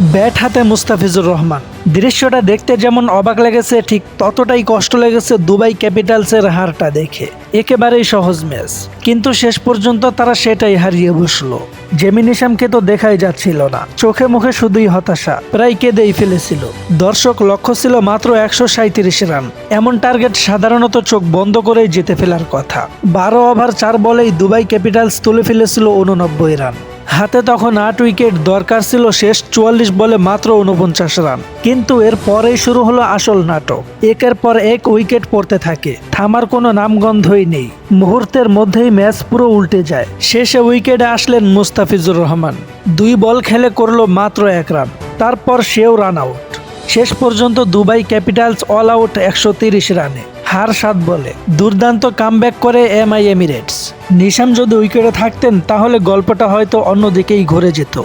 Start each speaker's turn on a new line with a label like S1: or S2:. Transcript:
S1: Bat হাতে মুস্তাফিজুর রহমান। দৃশ্যটা দেখতে যেমন অবাক লেগেছে, ঠিক ততটাই কষ্ট লেগেছে দুবাই ক্যাপিটালসের হারটা দেখে। একেবারেই সহজ ম্যাচ। কিন্তু শেষ পর্যন্ত তারা সেটাই হারিয়ে বসল। জেমিন ইসামকে তো দেখাই যাচ্ছিল না। চোখে মুখে শুধুই হতাশা, প্রায় কেঁদেই ফেলেছিল। দর্শক লক্ষ্য ছিল মাত্র একশো সাঁত্রিশ রান। এমন টার্গেট সাধারণত চোখ বন্ধ করেই জিতে ফেলার কথা। বারো ওভার চার বলেই দুবাই ক্যাপিটালস তুলে ফেলেছিল উননব্বই রান। হাতে তখন আট উইকেট, দরকার ছিল শেষ চুয়াল্লিশ বলে মাত্র উনপঞ্চাশ রান। কিন্তু এর পরেই শুরু হলো আসল নাটক। একের পর এক উইকেট পড়তে থাকে। থামার কোনো নামগন্ধই নেই। মুহূর্তের মধ্যেই ম্যাচ পুরো উল্টে যায়। শেষে উইকেটে আসলেন মুস্তাফিজুর রহমান। দুই বল খেলে করল মাত্র এক রান। তারপর সেও রান আউট। শেষ পর্যন্ত দুবাই ক্যাপিটালস অল আউট একশো রানে। হার সাত বলে। দুর্দান্ত কামব্যাক করে এম আই এমিরেটস। নিশাম যদি উইকেটে থাকতেন, তাহলে গল্পটা হয়তো অন্যদিকেই ঘুরে যেত।